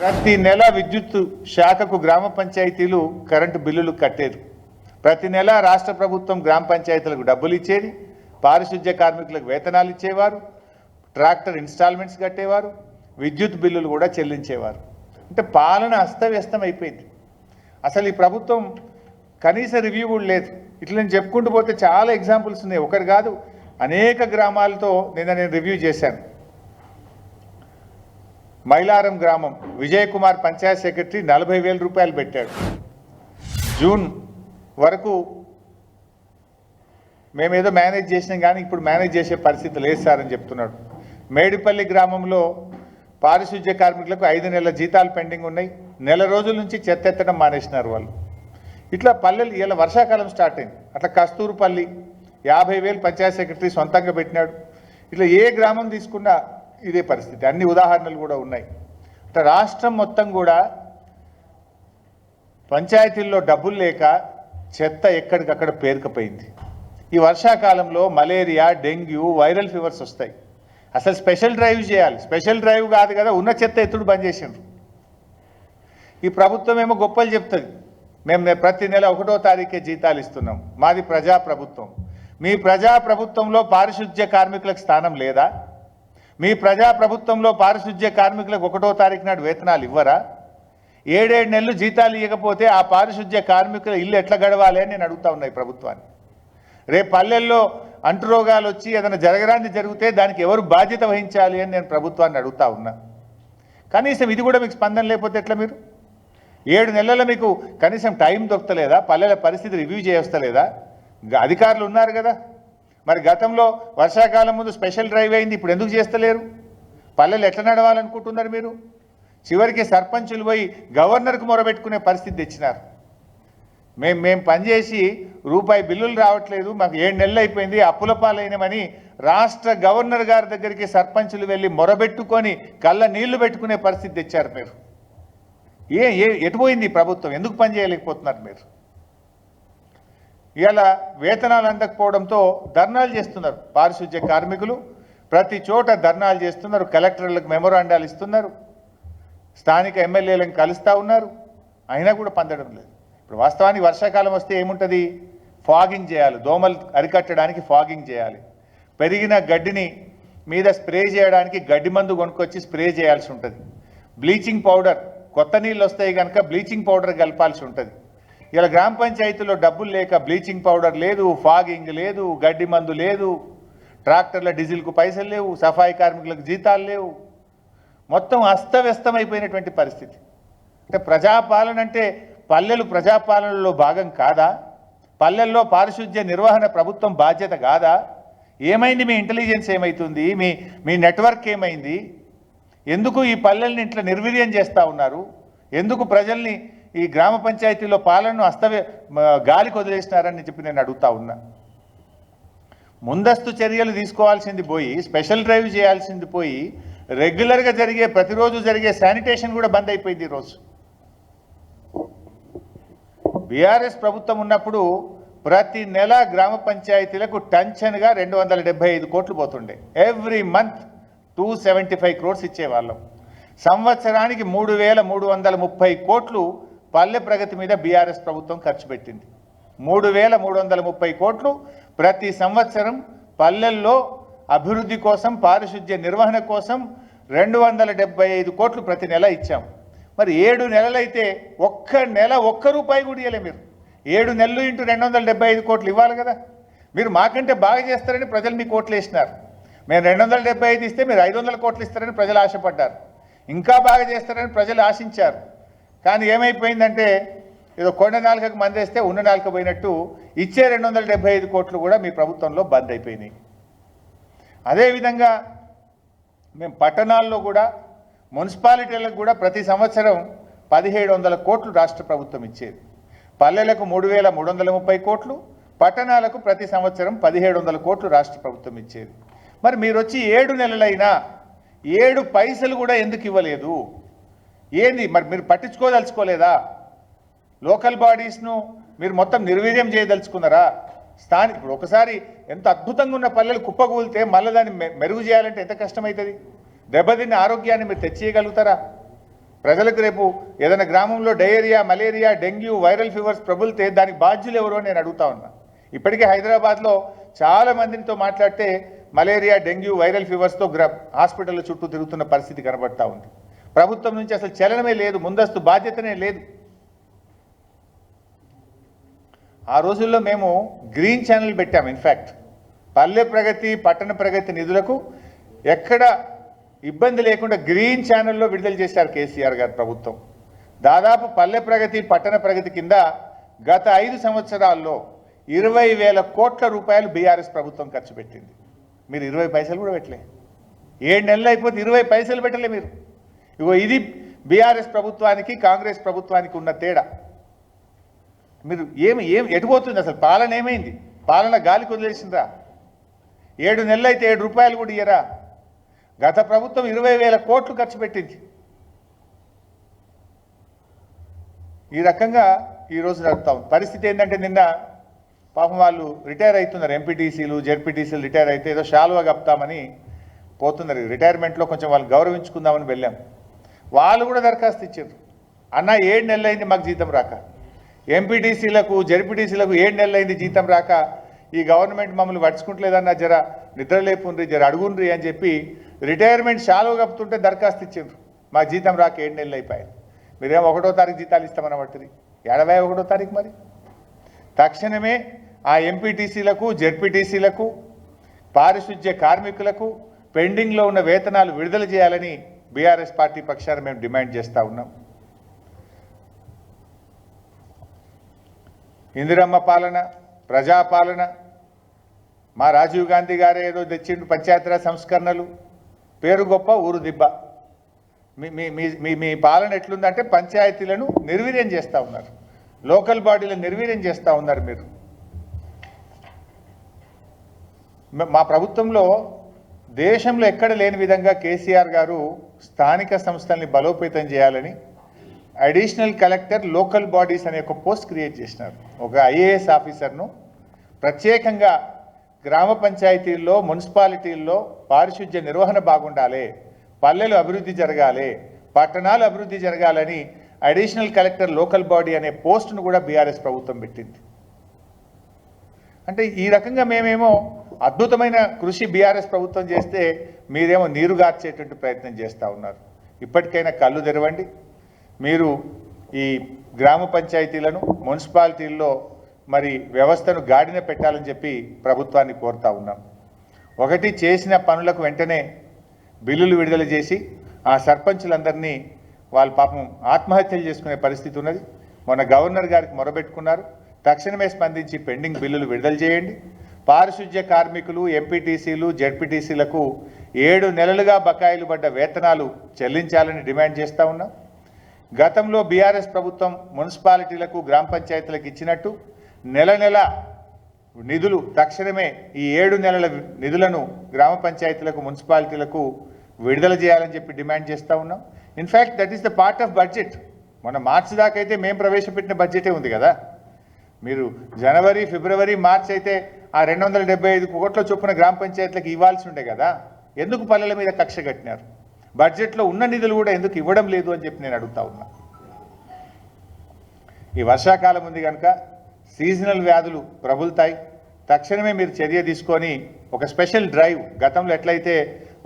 ప్రతి నెల విద్యుత్ శాఖకు గ్రామ పంచాయతీలు కరెంటు బిల్లులు కట్టేది. ప్రతి నెల రాష్ట్ర ప్రభుత్వం గ్రామ పంచాయతీలకు డబ్బులు ఇచ్చేది. పారిశుద్ధ్య కార్మికులకు వేతనాలు ఇచ్చేవారు. ట్రాక్టర్ ఇన్స్టాల్మెంట్స్ కట్టేవారు. విద్యుత్ బిల్లులు కూడా చెల్లించేవారు. అంటే పాలన అస్తవ్యస్తం అయిపోయింది. అసలు ఈ ప్రభుత్వం కనీస రివ్యూ కూడా లేదు. ఇట్లా నేను చెప్పుకుంటూ పోతే చాలా ఎగ్జాంపుల్స్ ఉన్నాయి. ఒకటి కాదు అనేక గ్రామాలతో నిన్న నేను రివ్యూ చేశాను. మైలారం గ్రామం విజయ్ కుమార్ పంచాయత్ సెక్రటరీ నలభై వేల రూపాయలు పెట్టాడు. జూన్ వరకు మేమేదో మేనేజ్ చేసినాం కానీ ఇప్పుడు మేనేజ్ చేసే పరిస్థితి లేదు సార్ అని చెప్తున్నాడు. మేడిపల్లి గ్రామంలో పారిశుద్ధ్య కార్మికులకు ఐదు నెలల జీతాలు పెండింగ్ ఉన్నాయి. నెల రోజుల నుంచి చెత్త ఎత్తడం మానేసినారు వాళ్ళు. ఇట్లా పల్లెలు ఇలా వర్షాకాలం స్టార్ట్ అయింది. అట్లా కస్తూరుపల్లి యాభై వేలు పంచాయత్ సెక్రటరీ సొంతంగా పెట్టినాడు. ఇట్లా ఏ గ్రామం తీసుకున్నా ఇదే పరిస్థితి. అన్ని ఉదాహరణలు కూడా ఉన్నాయి. అంటే రాష్ట్రం మొత్తం కూడా పంచాయతీల్లో డబ్బులు లేక చెత్త ఎక్కడికక్కడ పేరుకపోయింది. ఈ వర్షాకాలంలో మలేరియా డెంగ్యూ వైరల్ ఫీవర్స్ వస్తాయి. అసలు స్పెషల్ డ్రైవ్ చేయాలి. స్పెషల్ డ్రైవ్ కాదు కదా ఉన్న చెత్త ఎత్తుడు బంద్ చేసిండ్రు. ఈ ప్రభుత్వం ఏమో గొప్పలు చెప్తుంది. మేము ప్రతి నెల ఒకటో తారీఖే జీతాలు ఇస్తున్నాం. మాది ప్రజా ప్రభుత్వం మీ ప్రజా ప్రభుత్వంలో పారిశుద్ధ్య కార్మికులకు స్థానం లేదా? మీ ప్రజా ప్రభుత్వంలో పారిశుధ్య కార్మికులకు ఒకటో తారీఖు నాడు వేతనాలు ఇవ్వరా? ఏడేడు నెలలు జీతాలు ఇవ్వకపోతే ఆ పారిశుధ్య కార్మికుల ఇల్లు ఎట్లా గడవాలి అని నేను అడుగుతా ఉన్నాయి ప్రభుత్వాన్ని. రేపు పల్లెల్లో అంటురోగాలు వచ్చి ఏదైనా జరగరాని జరిగితే దానికి ఎవరు బాధ్యత వహించాలి అని నేను ప్రభుత్వాన్ని అడుగుతా ఉన్నా. కనీసం ఇది కూడా మీకు స్పందన లేకపోతే ఎట్లా మీరు? ఏడు నెలల మీకు కనీసం టైం దొరకలేదా? పల్లెల పరిస్థితి రివ్యూ చేయవస్తలేదా అధికారులు ఉన్నారు కదా. మరి గతంలో వర్షాకాలం ముందు స్పెషల్ డ్రైవ్ అయింది ఇప్పుడు ఎందుకు చేస్తలేరు? పల్లెలు ఎట్లా నడవాలనుకుంటున్నారు మీరు? చివరికి సర్పంచులు పోయి గవర్నర్కు మొరబెట్టుకునే పరిస్థితి తెచ్చినారు. మేము మేము పనిచేసి రూపాయి బిల్లులు రావట్లేదు మాకు ఏడు నెలలు అయిపోయింది అప్పుల పాలైనమని రాష్ట్ర గవర్నర్ గారి దగ్గరికి సర్పంచులు వెళ్ళి మొరబెట్టుకొని కళ్ళ నీళ్ళు పెట్టుకునే పరిస్థితి తెచ్చారు మీరు. ఏ ఏ ఎటు పోయింది ప్రభుత్వం? ఎందుకు పని చేయలేకపోతున్నారు మీరు? ఇలా వేతనాలు అందకపోవడంతో ధర్నాలు చేస్తున్నారు. పారిశుద్ధ్య కార్మికులు ప్రతి చోట ధర్నాలు చేస్తున్నారు. కలెక్టర్లకు మెమోరాండాలు ఇస్తున్నారు. స్థానిక ఎమ్మెల్యేలను కలుస్తూ ఉన్నారు. అయినా కూడా పొందడం లేదు. ఇప్పుడు వాస్తవానికి వర్షాకాలం వస్తే ఏముంటుంది? ఫాగింగ్ చేయాలి. దోమలు అరికట్టడానికి ఫాగింగ్ చేయాలి. పెరిగిన గడ్డిని మీద స్ప్రే చేయడానికి గడ్డి మందు కొనుక్కొచ్చి స్ప్రే చేయాల్సి ఉంటుంది. బ్లీచింగ్ పౌడర్ కొత్త నీళ్ళు వస్తాయి కనుక బ్లీచింగ్ పౌడర్ కలపాల్సి ఉంటుంది. ఇలా గ్రామ పంచాయతీలో డబ్బులు లేక బ్లీచింగ్ పౌడర్ లేదు ఫాగింగ్ లేదు గడ్డి మందు లేదు ట్రాక్టర్ల డీజిల్కు పైసలు లేవు సఫాయి కార్మికులకు జీతాలు లేవు. మొత్తం అస్తవ్యస్తమైపోయినటువంటి పరిస్థితి. అంటే ప్రజాపాలన అంటే పల్లెలు ప్రజాపాలనలో భాగం కాదా? పల్లెల్లో పారిశుద్ధ్య నిర్వహణ ప్రభుత్వం బాధ్యత కాదా? ఏమైంది? మీ ఇంటెలిజెన్స్ ఏమైతుంది? మీ మీ నెట్వర్క్ ఏమైంది? ఎందుకు ఈ పల్లెల్ని ఇట్లా నిర్వీర్యం చేస్తూ ఉన్నారు? ఎందుకు ప్రజల్ని ఈ గ్రామ పంచాయతీలో పాలనను అస్తవ్య గాలికి వదిలేసినారని చెప్పి నేను అడుగుతా ఉన్నా. ముందస్తు చర్యలు తీసుకోవాల్సింది పోయి స్పెషల్ డ్రైవ్ చేయాల్సింది పోయి రెగ్యులర్గా జరిగే ప్రతిరోజు జరిగే శానిటేషన్ కూడా బంద్ అయిపోయింది ఈరోజు బీఆర్ఎస్ ప్రభుత్వం ఉన్నప్పుడు ప్రతి నెల గ్రామ పంచాయతీలకు టెన్షన్గా రెండు వందల డెబ్బై ఐదు కోట్లు పోతుండే. Every month two seventy five crores ఇచ్చేవాళ్ళం. సంవత్సరానికి మూడు వేల మూడు వందల ముప్పై కోట్లు పల్లె ప్రగతి మీద బీఆర్ఎస్ ప్రభుత్వం ఖర్చు పెట్టింది. మూడు వేల మూడు వందల ముప్పై కోట్లు ప్రతి సంవత్సరం పల్లెల్లో అభివృద్ధి కోసం పారిశుద్ధ్య నిర్వహణ కోసం రెండు వందల డెబ్బై ఐదు కోట్లు ప్రతి నెల ఇచ్చాం. మరి ఏడు నెలలైతే ఒక్క నెల ఒక్క రూపాయి కూడా ఇవ్వలే మీరు. ఏడు నెలలు ఇంటూ రెండు వందల డెబ్బై ఐదు కోట్లు ఇవ్వాలి కదా. మీరు మాకంటే బాగా చేస్తారని ప్రజలు మీ కోట్లు వేసినారు. మేము రెండు వందల డెబ్బై ఐదు ఇస్తే మీరు ఐదు వందల కోట్లు ఇస్తారని ప్రజలు ఆశపడ్డారు. ఇంకా బాగా చేస్తారని ప్రజలు ఆశించారు. కానీ ఏమైపోయిందంటే ఏదో కొండ నాలుకకు మందేస్తే ఉన్న నాలుక పోయినట్టు ఇచ్చే రెండు వందల డెబ్బై ఐదు కోట్లు కూడా మీ ప్రభుత్వంలో బంద్ అయిపోయినాయి. అదేవిధంగా మేము పట్టణాల్లో కూడా మున్సిపాలిటీలకు కూడా ప్రతి సంవత్సరం పదిహేడు వందల కోట్లు రాష్ట్ర ప్రభుత్వం ఇచ్చేది. పల్లెలకు మూడు వేల మూడు వందల ముప్పై కోట్లు పట్టణాలకు ప్రతి సంవత్సరం పదిహేడు వందల కోట్లు రాష్ట్ర ప్రభుత్వం ఇచ్చేది. మరి మీరు వచ్చి ఏడు నెలలైనా ఏడు పైసలు కూడా ఎందుకు ఇవ్వలేదు? ఏంది? మరి మీరు పట్టించుకోదలుచుకోలేదా? లోకల్ బాడీస్ను మీరు మొత్తం నిర్వీర్యం చేయదలుచుకున్నారా? స్థానిక ఇప్పుడు ఒకసారి ఎంత అద్భుతంగా ఉన్న పల్లెలు కుప్పకూలితే మళ్ళీ దాన్ని మె- మెరుగు చేయాలంటే ఎంత కష్టమవుతుంది దెబ్బతిన్న ఆరోగ్యాన్ని మీరు తెచ్చేయగలుగుతారా? ప్రజలకు రేపు ఏదైనా గ్రామంలో diarrhoea malaria dengue viral fevers ప్రబులితే దానికి బాధ్యులు ఎవరు నేను అడుగుతా ఉన్నా. ఇప్పటికే హైదరాబాద్లో చాలా మందితో మాట్లాడితే మలేరియా డెంగ్యూ వైరల్ ఫీవర్స్తో గ్ర హాస్పిటల్ చుట్టూ తిరుగుతున్న పరిస్థితి కనబడతా ఉంది. ప్రభుత్వం నుంచి అసలు చలనమే లేదు ముందస్తు బాధ్యతనే లేదు. ఆ రోజుల్లో మేము గ్రీన్ ఛానల్ పెట్టాము ఇన్ఫ్యాక్ట్ పల్లె ప్రగతి పట్టణ ప్రగతి నిధులకు ఎక్కడ ఇబ్బంది లేకుండా గ్రీన్ ఛానల్లో విడుదల చేశారు కేసీఆర్ గారు ప్రభుత్వం. దాదాపు పల్లె ప్రగతి పట్టణ ప్రగతి కింద గత ఐదు సంవత్సరాల్లో ఇరవై వేల కోట్ల రూపాయలు బీఆర్ఎస్ ప్రభుత్వం ఖర్చు పెట్టింది. మీరు ఇరవై పైసలు కూడా పెట్టలే. ఏడు నెలలు అయిపోతే ఇరవై పైసలు పెట్టలే మీరు. ఇగో ఇది బీఆర్ఎస్ ప్రభుత్వానికి కాంగ్రెస్ ప్రభుత్వానికి ఉన్న తేడా. మీరు ఏమి ఏం ఎటుపోతుంది అసలు? పాలన ఏమైంది? పాలన గాలికి వదిలేసిందా ఏడు నెలలు అయితే ఏడు రూపాయలు కూడా ఇయ్యరా. గత ప్రభుత్వం ఇరవై వేల కోట్లు ఖర్చు పెట్టింది. ఈ రకంగా ఈరోజు నడుపుతాం పరిస్థితి ఏంటంటే నిన్న పాపం వాళ్ళు రిటైర్ అవుతున్నారు. ఎంపీటీసీలు జెడ్పీటీసీలు రిటైర్ అయితే ఏదో షాల్వా కప్తామని పోతున్నారు. రిటైర్మెంట్లో కొంచెం వాళ్ళు గౌరవించుకుందామని వెళ్ళాం. వాళ్ళు కూడా దరఖాస్తు ఇచ్చారు అన్న ఏడు నెలలు అయింది మాకు జీతం రాక. ఎంపీటీసీలకు జెడ్పీటీసీలకు ఏడు నెలలు అయింది జీతం రాక. ఈ గవర్నమెంట్ మమ్మల్ని పట్టించుకుంటలేదన్న జర నిద్రలేపుండ్రి జర అడుగుండ్రి అని చెప్పి రిటైర్మెంట్ షాలువ కప్పుతుంటే దరఖాస్తు ఇచ్చారు మా జీతం రాక ఏడు నెలలు అయిపోయాయి మీరేమో ఒకటో తారీఖు జీతాలు ఇస్తామని పట్టింది ఎనభై ఒకటో తారీఖు మరి? తక్షణమే ఆ ఎంపీటీసీలకు జెడ్పీటీసీలకు పారిశుధ్య కార్మికులకు పెండింగ్లో ఉన్న వేతనాలు విడుదల చేయాలని బీఆర్ఎస్ పార్టీ పక్షాన మేము డిమాండ్ చేస్తూ ఉన్నాం. ఇందిరమ్మ పాలన ప్రజాపాలన మా రాజీవ్ గాంధీ గారే ఏదో తెచ్చిండు పంచాయతీరాజ్ సంస్కరణలు పేరు గొప్ప ఊరు దిబ్బ. మీ మీ మీ- మీ మీ పాలన ఎట్లుందంటే పంచాయతీలను నిర్వీర్యం చేస్తూ ఉన్నారు. లోకల్ బాడీలను నిర్వీర్యం చేస్తూ ఉన్నారు మీరు. మా ప్రభుత్వంలో దేశంలో ఎక్కడ లేని విధంగా కేసీఆర్ గారు స్థానిక సంస్థల్ని బలోపేతం చేయాలని అడిషనల్ కలెక్టర్ లోకల్ బాడీస్ అనే ఒక పోస్ట్ క్రియేట్ చేసినారు. ఒక ఐఏఎస్ ఆఫీసర్ను ప్రత్యేకంగా గ్రామ పంచాయతీల్లో మున్సిపాలిటీల్లో పారిశుధ్య నిర్వహణ బాగుండాలి పల్లెలు అభివృద్ధి జరగాలి పట్టణాలు అభివృద్ధి జరగాలని అడిషనల్ కలెక్టర్ లోకల్ బాడీ అనే పోస్టును కూడా బీఆర్ఎస్ ప్రభుత్వం పెట్టింది. అంటే ఈ రకంగా మేమేమో అద్భుతమైన కృషి బీఆర్ఎస్ ప్రభుత్వం చేస్తే మీరేమో నీరు గార్చేటువంటి ప్రయత్నం చేస్తూ ఉన్నారు. ఇప్పటికైనా కళ్ళు తెరవండి. మీరు ఈ గ్రామ పంచాయతీలను మున్సిపాలిటీల్లో మరి వ్యవస్థను గాడిన పెట్టాలని చెప్పి ప్రభుత్వాన్ని కోరుతా ఉన్నాం. ఒకటి చేసిన పనులకు వెంటనే బిల్లులు విడుదల చేసి ఆ సర్పంచులందరినీ వాళ్ళ పాపం ఆత్మహత్యలు చేసుకునే పరిస్థితి ఉన్నది. మొన్న గవర్నర్ గారికి మొరబెట్టుకున్నారు. తక్షణమే స్పందించి పెండింగ్ బిల్లులు విడుదల చేయండి. పారిశుధ్య కార్మికులు ఎంపీటీసీలు జెడ్పీటీసీలకు ఏడు నెలలుగా బకాయిలు పడ్డ వేతనాలు చెల్లించాలని డిమాండ్ చేస్తూ ఉన్నాం. గతంలో బీఆర్ఎస్ ప్రభుత్వం మున్సిపాలిటీలకు గ్రామ పంచాయతీలకు ఇచ్చినట్టు నెల నెల నిధులు తక్షణమే ఈ ఏడు నెలల నిధులను గ్రామ పంచాయతీలకు మున్సిపాలిటీలకు విడుదల చేయాలని చెప్పి డిమాండ్ చేస్తూ ఉన్నాం. In fact that is the part of budget. మన మార్చి దాకైతే అయితే మేము ప్రవేశపెట్టిన బడ్జెటే ఉంది కదా. మీరు జనవరి ఫిబ్రవరి మార్చ్ అయితే ఆ రెండు వందల డెబ్బై ఐదు కోట్ల చొప్పున గ్రామ పంచాయతీలకు ఇవ్వాల్సి ఉండే కదా? ఎందుకు పల్లెల మీద కక్ష కట్టినారు? బడ్జెట్లో ఉన్న నిధులు కూడా ఎందుకు ఇవ్వడం లేదు అని చెప్పి నేను అడుగుతా ఉన్నా. ఈ వర్షాకాలం ఉంది కనుక సీజనల్ వ్యాధులు ప్రబులుతాయి. తక్షణమే మీరు చర్య తీసుకొని ఒక స్పెషల్ డ్రైవ్ గతంలో ఎట్లయితే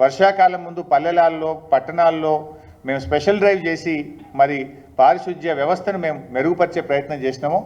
వర్షాకాలం ముందు పల్లెలాల్లో పట్టణాల్లో మేము స్పెషల్ డ్రైవ్ చేసి మరి పారిశుధ్య వ్యవస్థను మేము మెరుగుపరిచే ప్రయత్నం చేసినాము